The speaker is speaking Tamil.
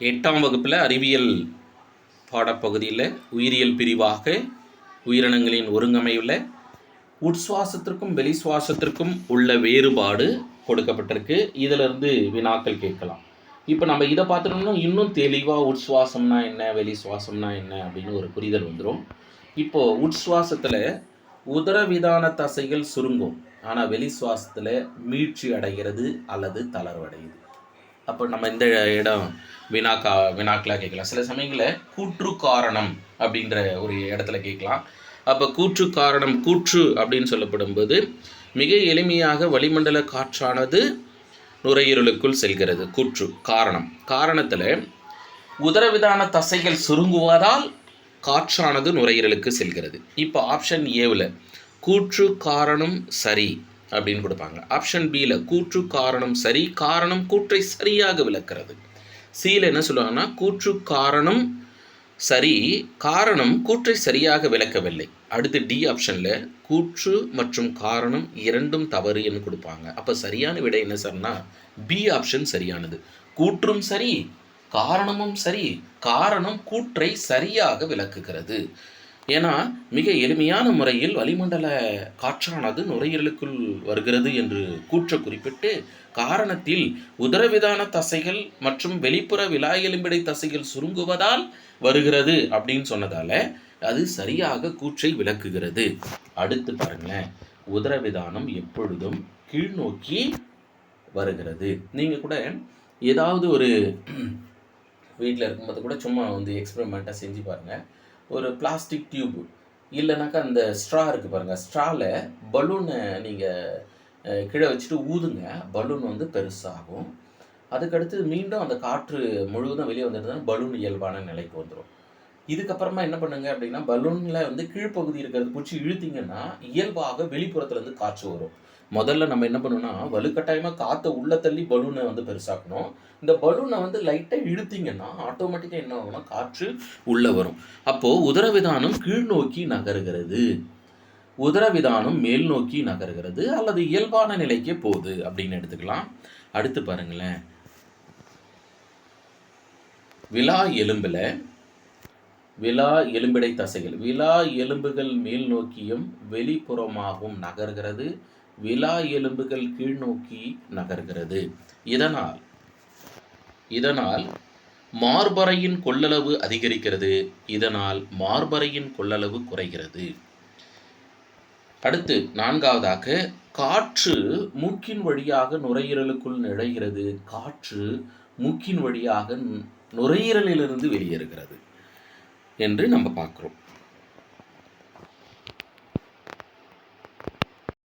எட்டாம் வகுப்பில் அறிவியல் பாடப்பகுதியில் உயிரியல் பிரிவாக உயிரினங்களின் ஒருங்கமைவில் உட்சுவாசத்திற்கும் வெளி சுவாசத்திற்கும் உள்ள வேறுபாடு கொடுக்கப்பட்டிருக்கு. இதிலிருந்து வினாக்கள் கேட்கலாம். இப்போ நம்ம இதை பார்த்துட்டோம்னா இன்னும் தெளிவாக உட்சுவாசம்னா என்ன வெளி சுவாசம்னா என்ன அப்படின்னு ஒரு புரிதல் வந்துடும் இப்போது உட்சுவாசத்தில் உதரவிதான தசைகள் சுருங்கும். ஆனால் வெளி சுவாசத்தில் மீட்சி அடைகிறது அல்லது தளர்வடையுது. அப்போ நம்ம இந்த இடம் வினாக்கா வினாக்களாக கேட்கலாம். சில சமயங்களில் கூற்று காரணம் அப்படின்ற ஒரு இடத்துல கேட்கலாம். அப்போ கூற்று காரணம் கூற்று அப்படின்னு சொல்லப்படும்போது மிக எளிமையாக வளிமண்டல காற்றானது நுரையீரலுக்குள் செல்கிறது. கூற்று காரணம். காரணத்தில் உதரவிதான தசைகள் சுருங்குவதால் காற்றானது நுரையீரலுக்கு செல்கிறது. இப்போ ஆப்ஷன் ஏவில் கூற்று காரணம் சரி அப்படின்னு கொடுப்பாங்க. ஆப்ஷன் பியில் கூற்று காரணம் சரி காரணம் கூற்றை சரியாக விளக்கிறது. சியில் என்ன சொல்லுவாங்கன்னா கூற்று காரணம் சரி காரணம் கூற்றை சரியாக விளக்கவில்லை. அடுத்து டி ஆப்ஷனில் கூற்று மற்றும் காரணம் இரண்டும் தவறு என்று கொடுப்பாங்க. அப்போ சரியான விடை என்ன சார்னா பி ஆப்ஷன் சரியானது. கூற்றும் சரி காரணமும் சரி காரணம் கூற்றை சரியாக விளக்குகிறது. ஏன்னா மிக எளிமையான முறையில் வளிமண்டல காற்றானது நுரையீரலுக்குள் வருகிறது என்று கூற்ற குறிப்பிட்டு காரணத்தில் உதரவிதான தசைகள் மற்றும் வெளிப்புற விலா எலும்பிடை தசைகள் சுருங்குவதால் வருகிறது அப்படின்னு சொன்னதால அது சரியாக கூற்றை விளக்குகிறது. அடுத்து பாருங்களேன். உதரவிதானம் எப்பொழுதும் கீழ்நோக்கி வருகிறது. நீங்கள் கூட ஏதாவது ஒரு வீட்டில் இருக்கும்போது கூட சும்மா வந்து எக்ஸ்பெரிமெண்ட்டாக செஞ்சு பாருங்கள் ஒரு பிளாஸ்டிக் டியூப் இல்லைனாக்கா அந்த ஸ்ட்ரா இருக்குது பாருங்கள் ஸ்ட்ராவில் பலூனை நீங்கள் கீழே வச்சுட்டு ஊதுங்க. பலூன் வந்து பெருசாகும். அதுக்கடுத்து மீண்டும் அந்த காற்று முழுவதும் வெளியே வந்துட்டு தான் பலூன் இயல்பான நிலைக்கு வந்துடும் இதுக்கப்புறமா என்ன பண்ணுங்க அப்படின்னா பலூனில் வந்து கீழ்ப்பகுதி இருக்கிறது பிடிச்சி இழுத்தீங்கன்னா இயல்பாக வெளிப்புறத்துலேருந்து காற்று வரும். முதல்ல நம்ம என்ன பண்ணணும்னா வலுக்கட்டாயமாக காற்றை உள்ளே தள்ளி பலூனை வந்து பெருசாக்கணும். இந்த பலூனை வந்து லைட்டாக இழுத்தீங்கன்னா ஆட்டோமேட்டிக்காக என்ன ஆகும்னா காற்று உள்ளே வரும். அப்போது உதரவிதானம் கீழ் நோக்கி நகருகிறது. உதரவிதானம் மேல் நோக்கி நகருகிறது அல்லது இயல்பான நிலைக்கே போகுது அப்படின்னு எடுத்துக்கலாம். அடுத்து பாருங்களேன். விலா எலும்பில் விலா எலும்பிடை தசைகள். விலா எலும்புகள் மேல் நோக்கியும் வெளிப்புறமாகவும் நகர்கிறது. விலா எலும்புகள் கீழ் நோக்கி நகர்கிறது. இதனால் இதனால் மார்பறையின் கொள்ளளவு அதிகரிக்கிறது. இதனால் மார்பறையின் கொள்ளளவு குறைகிறது. அடுத்து நான்காவதாக காற்று மூக்கின் வழியாக நுரையீரலுக்குள் நுழைகிறது. காற்று மூக்கின் வழியாக நுரையீரலிலிருந்து வெளியேறுகிறது. என்று நம்ம பார்க்குறோம்.